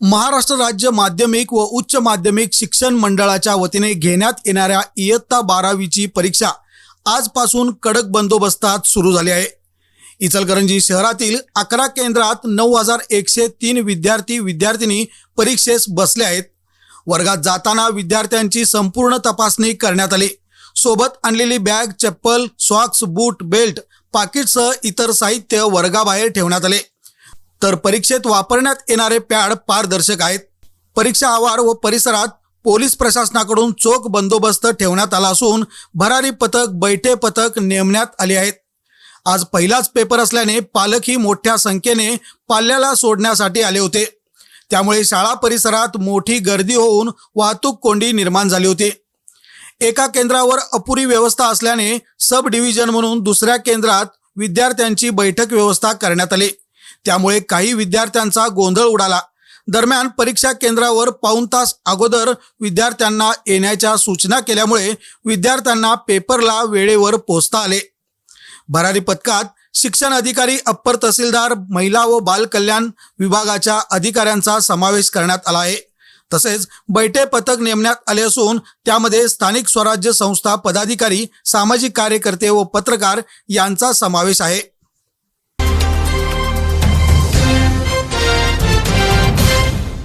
महाराष्ट्र राज्य माध्यमिक व उच्च माध्यमिक शिक्षण मंडळाच्या वतीने घेण्यात येणाऱ्या इयत्ता बारावीची परीक्षा आजपासून कडक बंदोबस्तात सुरू झाली आहे. इचलकरंजी शहरातील अकरा केंद्रात नऊ हजार एकशे तीन विद्यार्थी विद्यार्थिनी परीक्षेस बसले आहेत. वर्गात जाताना विद्यार्थ्यांची संपूर्ण तपासणी करण्यात आली. सोबत आणलेली बॅग चप्पल सॉक्स बूट बेल्ट पाकिटसह इतर साहित्य वर्गाबाहेर ठेवण्यात आले. तर परीक्षेत वापरण्यात येणारे पॅड पारदर्शक आहेत. परीक्षा आवार व परिसरात पोलीस प्रशासनाकडून चोख बंदोबस्त ठेवण्यात आला असून भरारी पथक बैठे पथक नेमण्यात आले आहेत. आज पहिलाच पेपर असल्याने पालकही मोठ्या संख्येने पाल्याला सोडण्यासाठी आले होते. त्यामुळे शाळा परिसरात मोठी गर्दी होऊन वाहतूक कोंडी निर्माण झाली होती. एका केंद्रावर अपुरी व्यवस्था असल्याने सब डिव्हिजन म्हणून दुसऱ्या केंद्रात विद्यार्थ्यांची बैठक व्यवस्था करण्यात आली. त्यामुळे काही विद्यार्थ्यांचा गोंधळ उडाला. दरम्यान परीक्षा केंद्रावर पाऊण तास अगोदर विद्यार्थ्यांना येण्याच्या सूचना केल्यामुळे विद्यार्थ्यांना पेपरला वेळेवर पोहोचता आले. भरारी पथकात शिक्षण अधिकारी अप्पर तहसीलदार महिला व बाल कल्याण विभागाच्या अधिकाऱ्यांचा समावेश करण्यात आला आहे. तसेच बैठे पथक नेमण्यात आले असून त्यामध्ये स्थानिक स्वराज्य संस्था पदाधिकारी सामाजिक कार्यकर्ते व पत्रकार यांचा समावेश आहे.